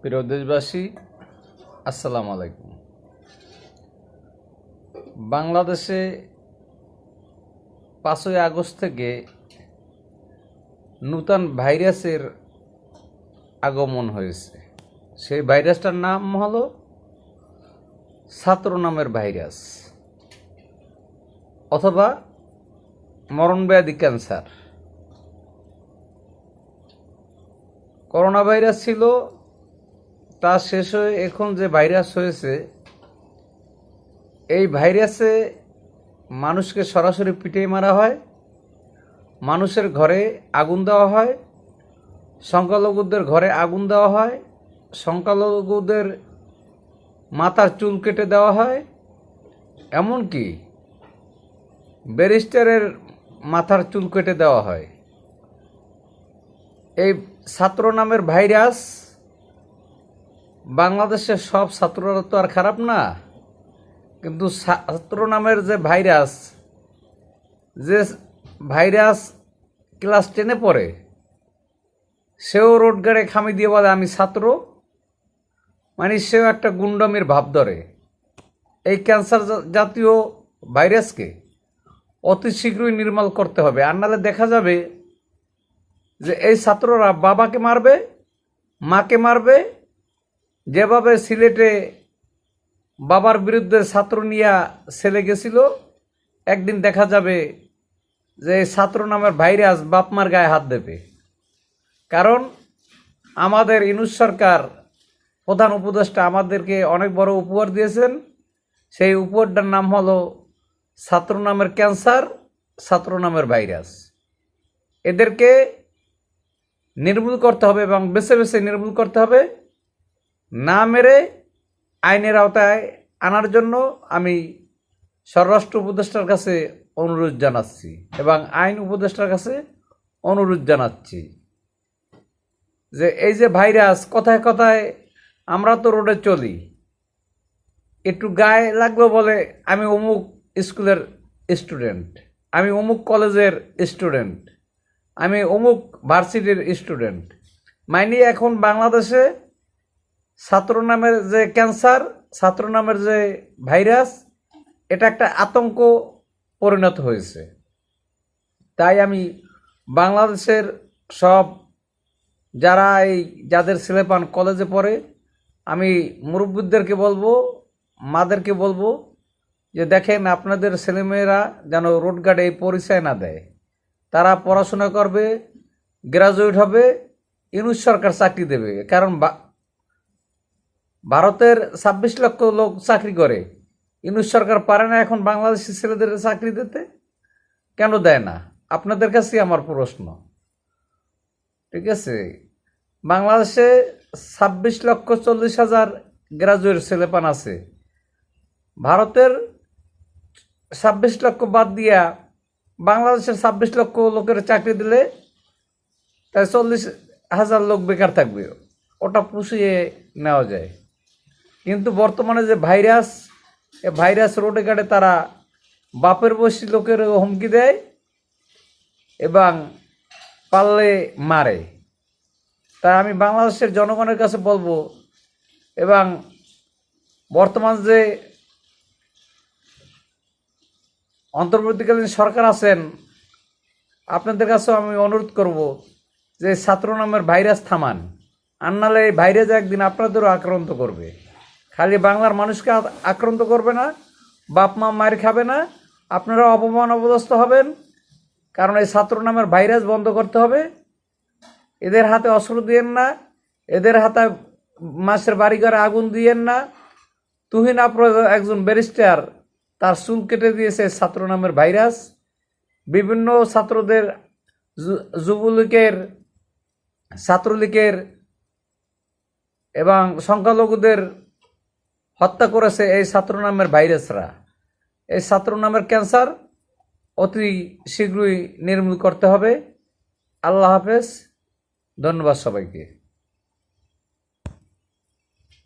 প্রিয় দেশবাসী, আসসালামু আলাইকুম। বাংলাদেশে পাঁচই আগস্ট থেকে নূতন ভাইরাসের আগমন হয়েছে। সেই ভাইরাসটার নাম হলো ছাত্র নামের ভাইরাস অথবা মরণব্যাধি ক্যান্সার। করোনা ভাইরাস ছিল তা শেষ হয়ে এখন যে ভাইরাস হয়েছে, এই ভাইরাসে মানুষকে সরাসরি পিটিয়ে মারা হয়, মানুষের ঘরে আগুন দেওয়া হয়, সংখ্যালঘুদের ঘরে আগুন দেওয়া হয়, সংখ্যালঘুদের মাথার চুল কেটে দেওয়া হয়, এমনকি ব্যারিস্টারের মাথার চুল কেটে দেওয়া হয়। এই ছাত্র নামের ভাইরাস বাংলাদেশের সব ছাত্ররা তো আর খারাপ না। কিন্তু ছাত্র নামের যে ভাইরাস যে ভাইরাস ক্লাস টেনে পড়ে, সেও রোড গাড়ে খামি দিয়ে বলে, আমি ছাত্র। মানে সেও একটা গুন্ডমির ভাব ধরে। এই ক্যান্সার জাতীয় ভাইরাসকে অতি শীঘ্রই নির্মূল করতে হবে। আর নাহলে দেখা যাবে যে এই ছাত্ররা বাবাকে মারবে, মাকে মারবে যেভাবে সিলেটে বাবার বিরুদ্ধে ছাত্র নিয়া ছেলে গেছিল, একদিন দেখা যাবে যে ছাত্র নামের ভাইরাস বাপমার গায়ে হাত দেবে। কারণ আমাদের ইনুস সরকার প্রধান উপদেষ্টা আমাদেরকে অনেক বড় উপহার দিয়েছেন। সেই উপহারটার নাম হলো ছাত্র নামের ক্যান্সার, ছাত্র নামের ভাইরাস। এদেরকে নির্মূল করতে হবে এবং বেছে বেছে নির্মূল করতে হবে। না মেরে আইনের আওতায় আনার জন্য আমি স্বরাষ্ট্র উপদেষ্টার কাছে অনুরোধ জানাচ্ছি এবং আইন উপদেষ্টার কাছে অনুরোধ জানাচ্ছি যে এই যে ভাইরাস কথায় কথায় আমরা তো রোডে চলি, একটু গায়ে লাগল বলে আমি অমুক স্কুলের স্টুডেন্ট, আমি অমুক কলেজের স্টুডেন্ট, আমি অমুক ভার্সিটির স্টুডেন্ট। মাইনি এখন বাংলাদেশে ছাত্র নামের যে ক্যান্সার ছাত্র নামের যে ভাইরাস, এটা একটা আতঙ্ক পরিণত হয়েছে। তাই আমি বাংলাদেশের সব যারা এই যাদের ছেলেপান কলেজে পড়ে, আমি মুরব্বীদেরকে বলব, মাদেরকে বলব যে দেখেন আপনাদের ছেলেমেয়েরা যেন রোড গার্ডে এই পরিচয় না দেয়। তারা পড়াশোনা করবে গ্রাজুয়েট হবে, ইউনুস সরকার চাকরি দেবে। কারণ ভারতের ছাব্বিশ লক্ষ লোক চাকরি করে। ইউনুস সরকার পারে না এখন বাংলাদেশি ছেলেদের চাকরি দিতে? কেন দেয় না? আপনাদের কাছেই আমার প্রশ্ন। ঠিক আছে? বাংলাদেশে ছাব্বিশ লক্ষ চল্লিশ হাজার গ্রাজুয়েট ছেলেপান আছে। ভারতের ছাব্বিশ লক্ষ বাদ দিয়া বাংলাদেশের ছাব্বিশ লক্ষ লোকের চাকরি দিলে তাই চল্লিশ হাজার লোক বেকার থাকবে। ওটা পুষিয়ে নেওয়া যায়। কিন্তু বর্তমানে যে ভাইরাস, এ ভাইরাস রোডে ঘাটে তারা বাপের বয়সী লোকের হুমকি দেয় এবং পারলে মারে। তাই আমি বাংলাদেশের জনগণের কাছে বলব এবং বর্তমান যে অন্তর্বর্তীকালীন সরকার আছেন, আপনাদের কাছেও আমি অনুরোধ করব যে ছাত্র নামের ভাইরাস থামান। আর নাহলে এই ভাইরাস একদিন আপনাদেরও আক্রান্ত করবে। খালি বাংলার মানুষকে আক্রান্ত করবে না, বাপ মা মার খাবে না, আপনারা অপমান অবদস্ত হবেন, কারণ এই ছাত্র নামের ভাইরাস বন্ধ করতে হবে। এদের হাতে অস্ত্র দিয়েন না, এদের হাতে মাসের বাড়িঘরে আগুন দিয়েন না। তুহিন আপ্রদ একজন ব্যারিস্টার, তার চুল কেটে দিয়েছে ছাত্র নামের ভাইরাস বিভিন্ন ছাত্রদের যুবলীগের, ছাত্রলীগের এবং সংখ্যালঘুদের হত্যা করেছে এই ছাত্র নামের ভাইরাসরা। এই ছাত্র নামের ক্যান্সার অতি শীঘ্রই নির্মূল করতে হবে। আল্লাহ হাফেজ। ধন্যবাদ সবাইকে।